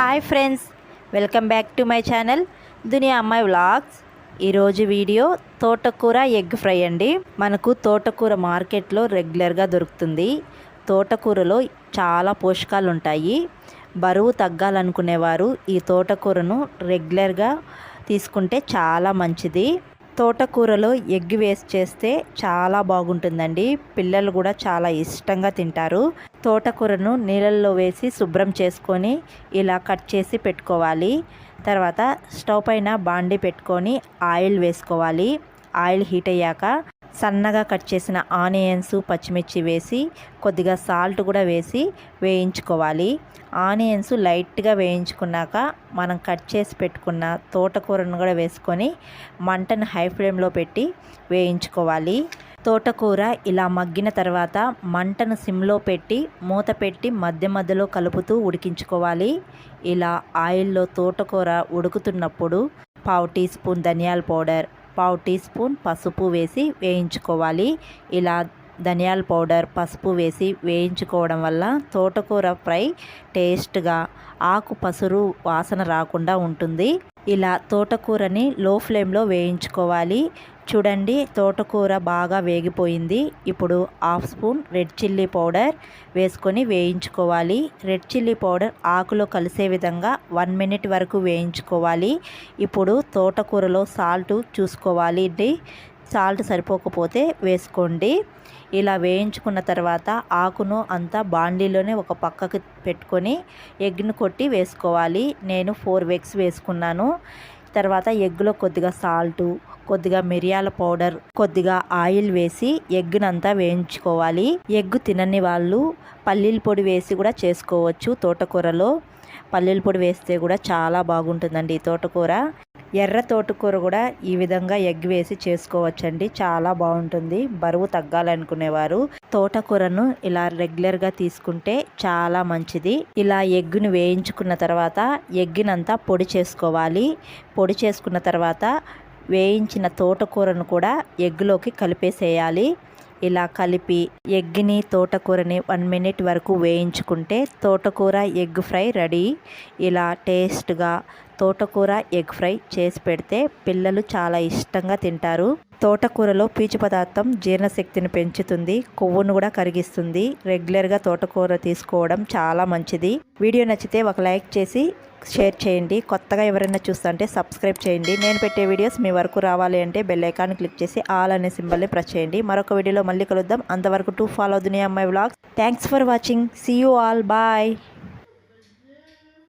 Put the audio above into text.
Hi friends welcome back to my channel Duniya Ammayi vlogs ఈరోజు video తోటకూర egg fry అండి. మనకు తోటకూర మార్కెట్లో రెగ్యులర్గా దొరుకుతుంది. తోటకూరలో చాలా పోషకాలు ఉంటాయి బరువు తగ్గాలనుకునేవారు ఈ తోటకూరను రెగ్యులర్గా తీసుకుంటే చాలా మంచిది. తోటకూరలో ఎగ్ వేస్ట్ చేస్తే చాలా బాగుంటుందండి. పిల్లలు కూడా చాలా ఇష్టంగా తింటారు. తోటకూరను నీళ్ళల్లో వేసి శుభ్రం చేసుకొని ఇలా కట్ చేసి పెట్టుకోవాలి. తర్వాత స్టవ్ పైన బాండి పెట్టుకొని ఆయిల్ వేసుకోవాలి. ఆయిల్ హీట్ అయ్యాక సన్నగా కట్ చేసిన ఆనియన్స్ పచ్చిమిర్చి వేసి కొద్దిగా సాల్ట్ కూడా వేసి వేయించుకోవాలి. ఆనియన్స్ లైట్గా వేయించుకున్నాక మనం కట్ చేసి పెట్టుకున్న తోటకూరను కూడా వేసుకొని మంటను హై ఫ్లేమ్లో పెట్టి వేయించుకోవాలి. తోటకూర ఇలా మగ్గిన తర్వాత మంటను సిమ్లో పెట్టి మూత పెట్టి మధ్య మధ్యలో కలుపుతూ ఉడికించుకోవాలి. ఇలా ఆయిల్లో తోటకూర ఉడుకుతున్నప్పుడు పావు టీ స్పూన్ ధనియాల పౌడర్ పావు టీ స్పూన్ పసుపు వేసి వేయించుకోవాలి. ఇలా ధనియాల పౌడర్ పసుపు వేసి వేయించుకోవడం వల్ల తోటకూర ఫ్రై టేస్ట్గా ఆకు పసురు వాసన రాకుండా ఉంటుంది. ఇలా తోటకూరని లో ఫ్లేమ్లో వేయించుకోవాలి. చూడండి తోటకూర బాగా వేగిపోయింది. ఇప్పుడు half spoon red chilli powder వేసుకొని వేయించుకోవాలి. రెడ్ చిల్లీ పౌడర్ ఆకులో కలిసే విధంగా వన్ మినిట్ వరకు వేయించుకోవాలి. ఇప్పుడు తోటకూరలో సాల్ట్ చూసుకోవాలి. సాల్ట్ సరిపోకపోతే వేసుకోండి. ఇలా వేయించుకున్న తర్వాత ఆకును అంతా బాండీలోనే ఒక పక్కకు పెట్టుకొని ఎగ్ను కొట్టి వేసుకోవాలి. నేను ఫోర్ వెగ్స్ వేసుకున్నాను. తర్వాత ఎగ్లో కొద్దిగా సాల్టు కొద్దిగా మిరియాల పౌడర్ కొద్దిగా ఆయిల్ వేసి ఎగ్నంతా వేయించుకోవాలి. ఎగ్ తినని వాళ్ళు పల్లీల పొడి వేసి కూడా చేసుకోవచ్చు తోటకూరలో. పల్లీల పొడి వేస్తే కూడా చాలా బాగుంటుందండి ఈ తోటకూర. ఎర్ర తోటకూర కూడా ఈ విధంగా ఎగ్ వేసి చేసుకోవచ్చండి. చాలా బాగుంటుంది. బరువు తగ్గాలనుకునేవారు. తోటకూరను ఇలా రెగ్యులర్గా తీసుకుంటే చాలా మంచిది. ఇలా ఎగ్గును వేయించుకున్న తర్వాత ఎగ్గినంతా పొడి చేసుకోవాలి. పొడి చేసుకున్న తర్వాత వేయించిన తోటకూరను కూడా ఎగ్గులోకి కలిపేసేయాలి. ఇలా కలిపి ఎగ్ని తోటకూరని వన్ మినిట్ వరకు వేయించుకుంటే తోటకూర ఎగ్ ఫ్రై రెడీ. ఇలా టేస్ట్గా తోటకూర ఎగ్ ఫ్రై చేసి పెడితే పిల్లలు చాలా ఇష్టంగా తింటారు. తోటకూరలో పీచు పదార్థం జీర్ణశక్తిని పెంచుతుంది కొవ్వును కూడా కరిగిస్తుంది. రెగ్యులర్గా తోటకూర తీసుకోవడం చాలా మంచిది. వీడియో నచ్చితే ఒక లైక్ చేసి షేర్ చేయండి. కొత్తగా ఎవరైనా చూస్తుంటే సబ్స్క్రైబ్ చేయండి. నేను పెట్టే వీడియోస్ మీ వరకు రావాలి అంటే బెల్ ఐకాన్ క్లిక్ చేసి ఆల్ అనే సింబల్ని ప్రెస్ చేయండి. మరొక వీడియోలో మళ్ళీ కలుద్దాం. అంతవరకు two follow Duniya my vlogs. Thanks for watching. See you all bye